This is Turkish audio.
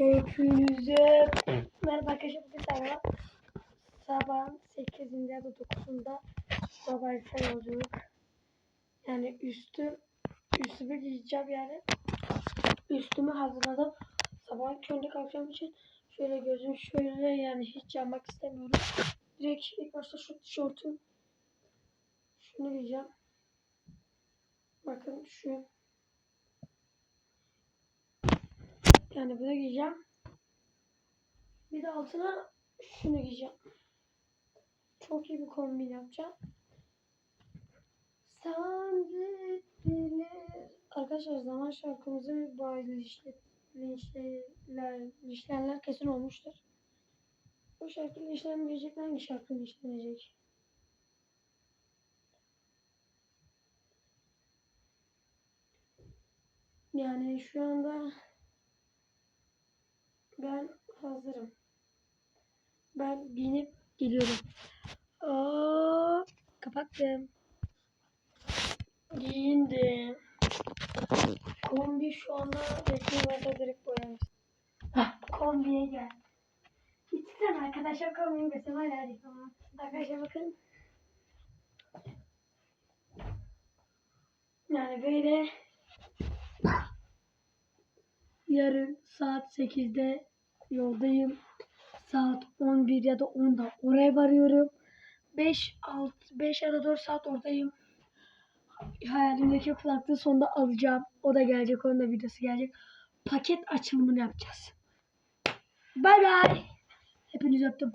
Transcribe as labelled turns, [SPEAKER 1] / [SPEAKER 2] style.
[SPEAKER 1] Hepinize merhaba arkadaşlar bugün sabah sabahın 8'inde ya da 9'unda sabah erken yolculuk. Yani üstüm üstümü giyeceğim yani. Üstümü hazırladım. Sabah köründe kalkacağım için şöyle gözüm şöyle yani hiç yanmak istemiyorum. Direkt ilk başta şu tişörtüm şunu giyeceğim. Bakın şu yani bunu giyeceğim bir de altına şunu giyeceğim. Çok iyi bir kombin yapacağım. Sandviçler. Arkadaşlar zaman şarkımızı bazı linçle, linçler, linçlenler kesin olmuştur. Bu şarkı linçlenmeyecek hangi şarkı linçlenecek? Yani şu anda ben hazırım. Ben giyinip geliyorum. Aa, kapattım. Giyindim. Kombi şu anda bekliyorlarsa direkt boyamış. Kombiye gel. Gitsen arkadaşlar kombiyi göstereyim. Hadi hadi tamam. Arkadaşlar bakın. Yani böyle yarın saat 8'de yoldayım. Saat 11 ya da 10'da oraya varıyorum. 5 6 5 ya da 4 saat oradayım. Hayalimdeki kulaklığı sonunda alacağım. O da gelecek. Onun da videosu gelecek. Paket açılımını yapacağız. Bay bay. Hepinizi öptüm.